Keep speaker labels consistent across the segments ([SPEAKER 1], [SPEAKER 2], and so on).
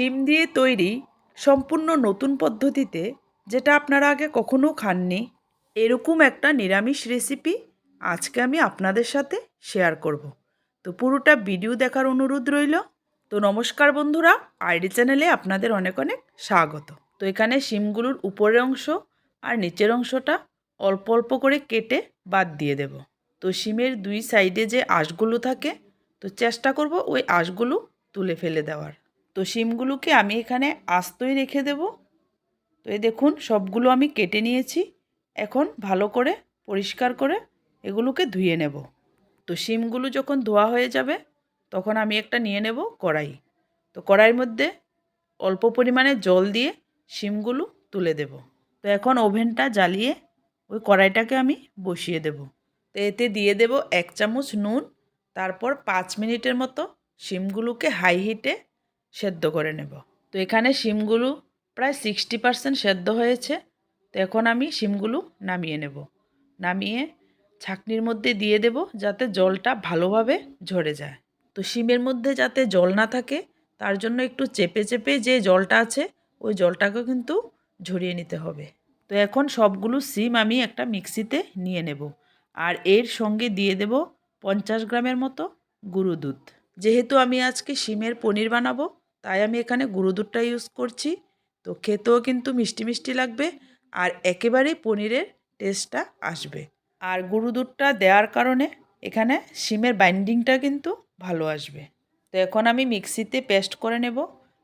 [SPEAKER 1] শিম দিয়ে তৈরি সম্পূর্ণ নতুন পদ্ধতিতে, যেটা আপনারা আগে কখনো খাননি, এরকম একটা নিরামিষ রেসিপি আজকে আমি আপনাদের সাথে শেয়ার করব। তো পুরোটা ভিডিও দেখার অনুরোধ রইল। তো নমস্কার বন্ধুরা, আইডি চ্যানেলে আপনাদের অনেক অনেক স্বাগত। তো এখানে শিমগুলোর উপরের অংশ আর নিচের অংশটা অল্প অল্প করে কেটে বাদ দিয়ে দেব। তো শিমের দুই সাইডে যে আঁশগুলো থাকে, তো চেষ্টা করব ওই আঁশগুলো তুলে ফেলে দেওয়ার। তো শিমগুলোকে আমি এখানে আস্তই রেখে দেব। তো এই দেখুন, সবগুলো আমি কেটে নিয়েছি। এখন ভালো করে পরিষ্কার করে এগুলোকে ধুয়ে নেব। তো শিমগুলো যখন ধোয়া হয়ে যাবে, তখন আমি একটা নিয়ে নেব কড়াই। তো কড়াইয়ের মধ্যে অল্প পরিমাণে জল দিয়ে শিমগুলো তুলে দেব। তো এখন ওভেনটা জ্বালিয়ে ওই কড়াইটাকে আমি বসিয়ে দেব। তো এতে দিয়ে দেব এক চামচ নুন, তারপর পাঁচ মিনিটের মতো শিমগুলোকে হাই হিটে সেদ্ধ করে নেব। তো এখানে শিমগুলো প্রায় সিক্সটি পারসেন্ট সেদ্ধ হয়েছে। তো এখন আমি শিমগুলো নামিয়ে নেব। নামিয়ে ছাকনির মধ্যে দিয়ে দেব যাতে জলটা ভালোভাবে ঝরে যায়। তো শিমের মধ্যে যাতে জল না থাকে, তার জন্য একটু চেপে চেপে যে জলটা আছে, ওই জলটাকে কিন্তু ঝরিয়ে নিতে হবে। তো এখন সবগুলো সিম আমি একটা মিক্সিতে নিয়ে নেব। আর এর সঙ্গে দিয়ে দেব পঞ্চাশ গ্রামের মতো গুঁড়ো দুধ। যেহেতু আমি আজকে শিমের পনির বানাবো তাই আমি এখানে গুঁড়ো দুধটা ইউজ করছি। তো খেতেও কিন্তু মিষ্টি মিষ্টি লাগবে আর একেবারেই পনিরের টেস্টটা আসবে। আর গুঁড়ো দুধটা দেওয়ার কারণে এখানে শিমের বাইন্ডিংটা কিন্তু ভালো আসবে। তো এখন আমি মিক্সিতে পেস্ট করে নেব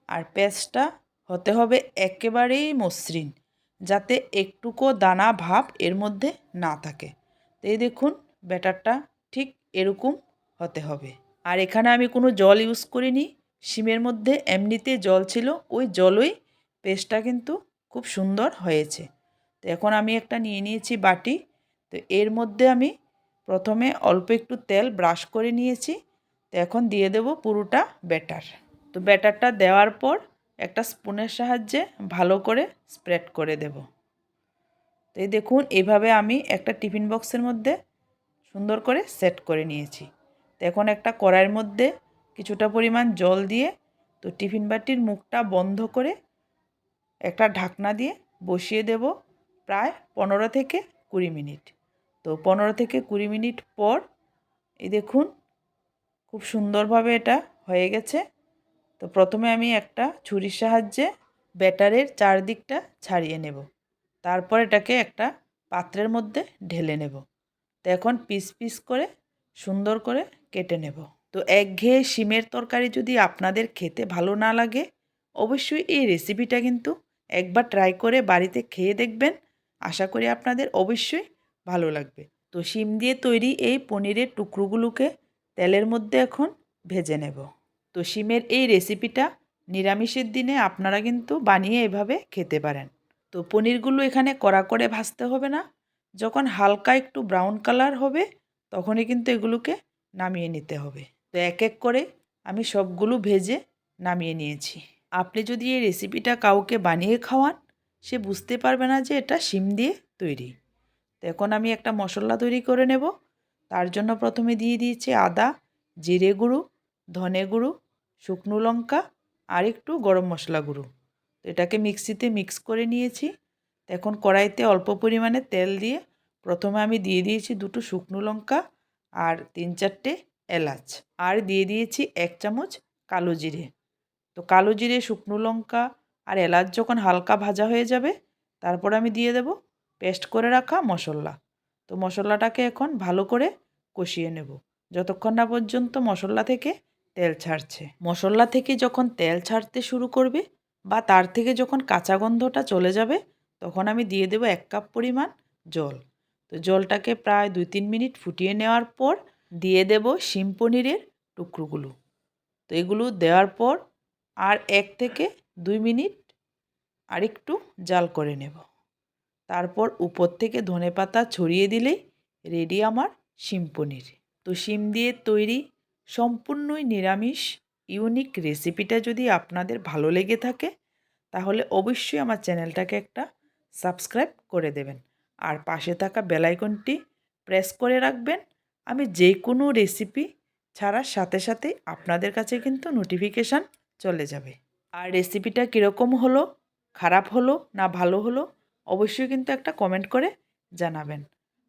[SPEAKER 1] আর পেস্টটা হতে হবে একেবারেই মসৃণ যাতে একটুকো দানা ভাব এর মধ্যে না থাকে। তো এই দেখুন ব্যাটারটা ঠিক এরকম হতে হবে। আর এখানে আমি কোনো জল ইউজ করিনি। শিমের মধ্যে এমনিতে জল ছিল, ওই জলই পেস্টটা কিন্তু খুব সুন্দর হয়েছে। তো এখন আমি একটা নিয়ে নিয়েছি বাটি। তো এর মধ্যে আমি প্রথমে অল্প একটু তেল ব্রাশ করে নিয়েছি। তো এখন দিয়ে দেব পুরোটা ব্যাটার। তো ব্যাটারটা দেওয়ার পর একটা স্পুনের সাহায্যে ভালো করে স্প্রেড করে দেব। তো এই দেখুন, এভাবে আমি একটা টিফিন বক্সের মধ্যে সুন্দর করে সেট করে নিয়েছি। তো এখন একটা কড়াইয়ের মধ্যে কিছুটা পরিমাণ জল দিয়ে তো টিফিন বাটির মুখটা বন্ধ করে একটা ঢাকনা দিয়ে বসিয়ে দেব প্রায় পনেরো থেকে কুড়ি মিনিট। তো পনেরো থেকে কুড়ি মিনিট পর, এই দেখুন, খুব সুন্দরভাবে এটা হয়ে গেছে। তো প্রথমে আমি একটা ছুরির সাহায্যে ব্যাটারের চারদিকটা ছাড়িয়ে নেব। তারপর এটাকে একটা পাত্রের মধ্যে ঢেলে নেব। তো এখন পিস পিস করে সুন্দর করে কেটে নেব। তো একঘেয়ে শিমের তরকারি যদি আপনাদের খেতে ভালো না লাগে, অবশ্যই এই রেসিপিটা কিন্তু একবার ট্রাই করে বাড়িতে খেয়ে দেখবেন। আশা করি আপনাদের অবশ্যই ভালো লাগবে। তো শিম দিয়ে তৈরি এই পনিরের টুকরোগুলোকে তেলের মধ্যে এখন ভেজে নেব। তো শিমের এই রেসিপিটা নিরামিষের দিনে আপনারা কিন্তু বানিয়ে এভাবে খেতে পারেন। তো পনিরগুলো এখানে কড়া করে ভাজতে হবে না। যখন হালকা একটু ব্রাউন কালার হবে, তখনই কিন্তু এগুলোকে নামিয়ে নিতে হবে। তো এক এক করে আমি সবগুলো ভেজে নামিয়ে নিয়েছি। আপনি যদি এই রেসিপিটা কাউকে বানিয়ে খাওয়ান, সে বুঝতে পারবে না যে এটা শিম দিয়ে তৈরি। তো এখন আমি একটা মশলা তৈরি করে নেব। তার জন্য প্রথমে দিয়ে দিয়েছি আদা, জিরে গুঁড়ো, ধনে গুঁড়ো, শুকনো লঙ্কা আর একটু গরম মশলা গুঁড়ো। তো এটাকে মিক্সিতে মিক্স করে নিয়েছি। এখন কড়াইতে অল্প পরিমাণে তেল দিয়ে প্রথমে আমি দিয়ে দিয়েছি দুটো শুকনো লঙ্কা আর তিন চারটে এলাচ। আর দিয়ে দিয়েছি এক চামচ কালো জিরে। তো কালো জিরে, শুকনো লঙ্কা আর এলাচ যখন হালকা ভাজা হয়ে যাবে, তারপর আমি দিয়ে দেব পেস্ট করে রাখা মশলা। তো মশলাটাকে এখন ভালো করে কষিয়ে নেব। যতক্ষণ না পর্যন্ত মশলা থেকে তেল ছাড়ছে। মশলা থেকে যখন তেল ছাড়তে শুরু করবে বা তার থেকে যখন কাঁচা গন্ধটা চলে যাবে, তখন আমি দিয়ে দেব এক কাপ পরিমাণ জল। তো জলটাকে প্রায় দুই তিন মিনিট ফুটিয়ে নেওয়ার পর দিয়ে দেব শিম পনিরের টুকরোগুলো। তো এগুলো দেওয়ার পর আর এক থেকে দুই মিনিট আরেকটু জাল করে নেব। তারপর উপর থেকে ধনে পাতা ছড়িয়ে দিলেই রেডি আমার শিম পনির। তো শিম দিয়ে তৈরি সম্পূর্ণই নিরামিষ ইউনিক রেসিপিটা যদি আপনাদের ভালো লেগে থাকে, তাহলে অবশ্যই আমার চ্যানেলটাকে একটা সাবস্ক্রাইব করে দেবেন। আর পাশে থাকা বেলাইকনটি প্রেস করে রাখবেন আমি যে কোনো রেসিপি ছাড়ার সাথে সাথে আপনাদের কাছে কিন্তু নোটিফিকেশান চলে যাবে। আর রেসিপিটা কীরকম হলো, খারাপ হলো, না ভালো হলো, অবশ্যই কিন্তু একটা কমেন্ট করে জানাবেন।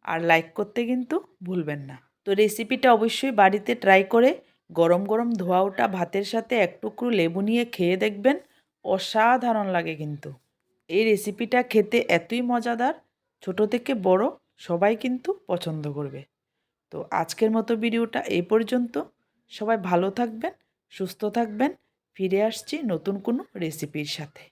[SPEAKER 1] আর লাইক করতে কিন্তু ভুলবেন না। তো রেসিপিটা অবশ্যই বাড়িতে ট্রাই করে গরম গরম ধোয়া ওটা ভাতের সাথে এক টুকরো লেবু নিয়ে খেয়ে দেখবেন অসাধারণ লাগে কিন্তু। এই রেসিপিটা খেতে এতই মজাদার, ছোট থেকে বড় সবাই কিন্তু পছন্দ করবে। তো আজকের মতো ভিডিওটা এই পর্যন্ত। সবাই ভালো থাকবেন, সুস্থ থাকবেন, ফিরে আসছি নতুন কোনো রেসিপির সাথে।